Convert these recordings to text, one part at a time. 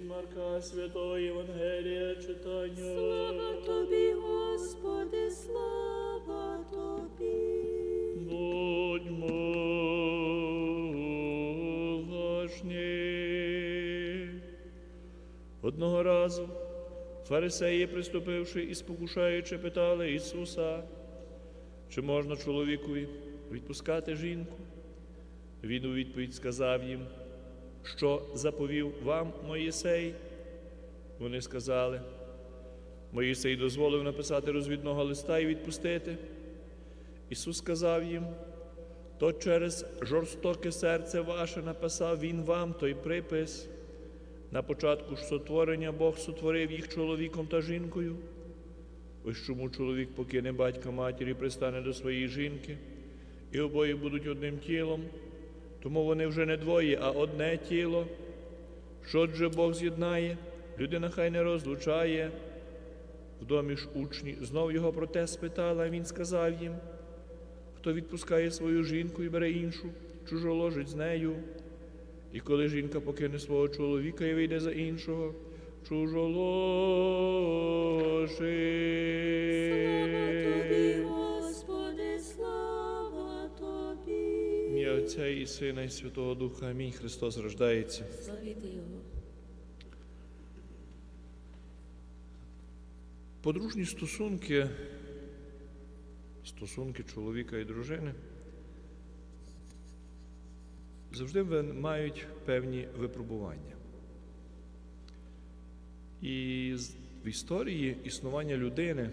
Від Марка Святого Євангелія читання. Слава тобі, Господи, слава тобі. Будьмо уважні. Одного разу фарисеї, приступивши і спокушаючи, питали Ісуса, чи можна чоловікові відпускати жінку. Він у відповідь сказав їм, що заповів вам Моїсей. Вони сказали, Моїсей дозволив написати розвідного листа і відпустити. Ісус сказав їм, то через жорстоке серце ваше написав Він вам той припис. На початку ж сотворення Бог сотворив їх чоловіком та жінкою. Ось чому чоловік покине батька матері, пристане до своєї жінки, і обоє будуть одним тілом, тому вони вже не двоє, а одне тіло. Що же Бог з'єднає, людина хай не розлучає. В домі ж учні знов його про те спитали, а він сказав їм, хто відпускає свою жінку і бере іншу, чужоложить з нею. І коли жінка покине свого чоловіка і вийде за іншого, Слава тобі, Отця і Сина, і Святого Духа. Амінь. Христос рождається. Його. Подружні стосунки, стосунки чоловіка і дружини завжди мають певні випробування. І в історії існування людини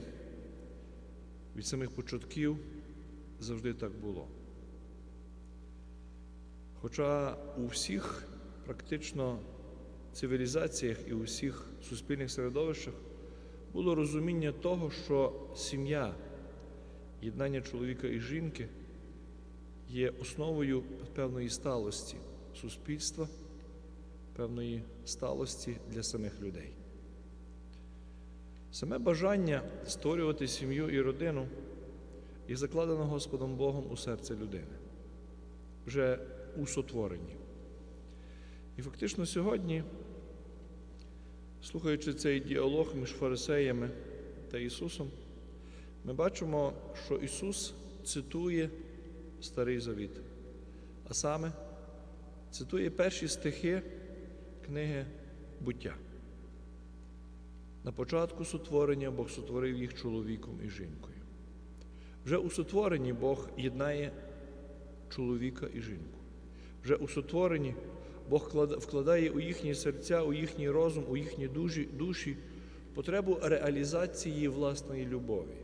від самих початків завжди так було. Хоча у всіх практично цивілізаціях і у всіх суспільних середовищах було розуміння того, що сім'я, єднання чоловіка і жінки є основою певної сталості суспільства, певної сталості для самих людей. Саме бажання створювати сім'ю і родину є закладено Господом Богом у серце людини, вже у сотворенні. І фактично сьогодні Слухаючи цей діалог між фарисеями та Ісусом, ми бачимо, що Ісус цитує Старий Завіт, а саме цитує перші стихи книги буття. На початку сотворення Бог сотворив їх чоловіком і жінкою. Вже у сотворенні Бог єднає чоловіка і жінку. Вже у сотворенні Бог вкладає у їхні серця, у їхній розум, у їхні душі, душі потребу реалізації власної любові.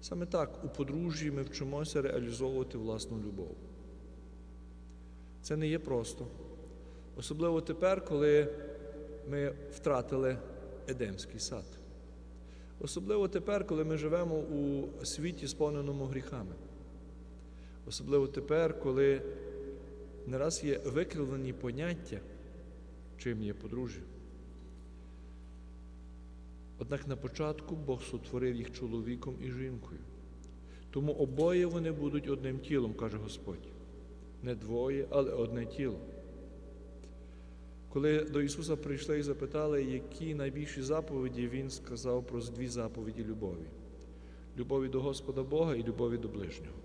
Саме так у подружжі ми вчимося реалізовувати власну любов. Це не є просто. Особливо тепер, коли ми втратили Едемський сад. Особливо тепер, коли ми живемо у світі, сповненому гріхами. Особливо тепер, коли не раз є викривлені поняття, чим є подружжя. Однак на початку Бог сотворив їх чоловіком і жінкою. Тому обоє вони будуть одним тілом, каже Господь. Не двоє, але одне тіло. Коли до Ісуса прийшли і запитали, які найбільші заповіді, Він сказав про дві заповіді любові: любові до Господа Бога і любові до ближнього.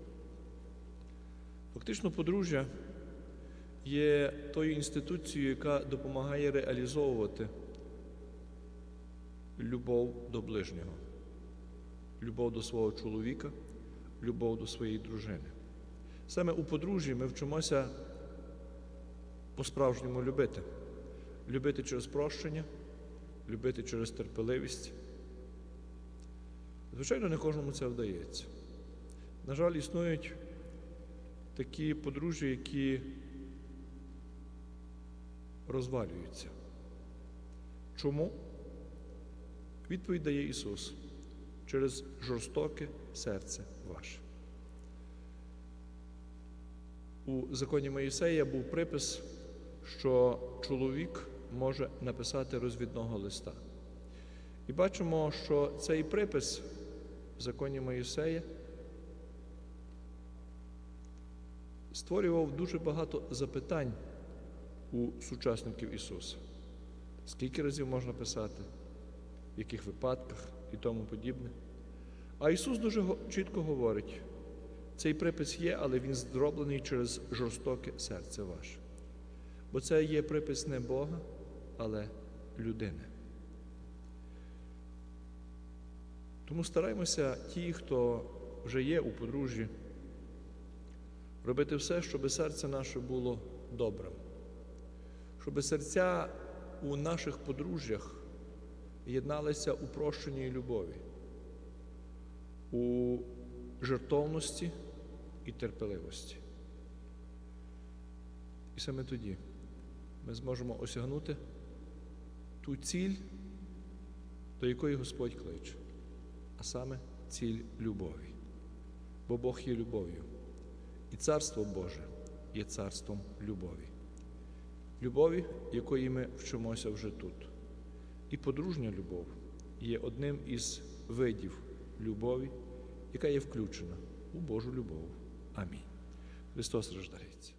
Фактично, подружжя є тою інституцією, яка допомагає реалізовувати любов до ближнього, любов до свого чоловіка, любов до своєї дружини. Саме у подружжі ми вчимося по-справжньому любити. Любити через прощення, любити через терпеливість. Звичайно, не кожному це вдається. На жаль, існують такі подружжя, які розвалюються. Чому? Відповідь дає Ісус через жорстоке серце ваше. У законі Моїсея був припис, що чоловік може написати розвідного листа. І бачимо, що цей припис в законі Моїсея створював дуже багато запитань у сучасників Ісуса. Скільки разів можна писати, в яких випадках і тому подібне. А Ісус дуже чітко говорить, цей припис є, але він зроблений через жорстоке серце ваше. Бо це є припис не Бога, але людини. Тому стараємося ті, хто вже є у подружжі, робити все, щоб серце наше було добрим, щоб серця у наших подружжях єдналися у прощенні і любові, у жертовності і терпеливості. І саме тоді ми зможемо осягнути ту ціль, до якої Господь кличе, а саме ціль любові. Бо Бог є любов'ю, і Царство Боже є царством любові. Любові, якої ми вчимося вже тут. І подружня любов є одним із видів любові, яка є включена у Божу любов. Амінь. Христос рождається.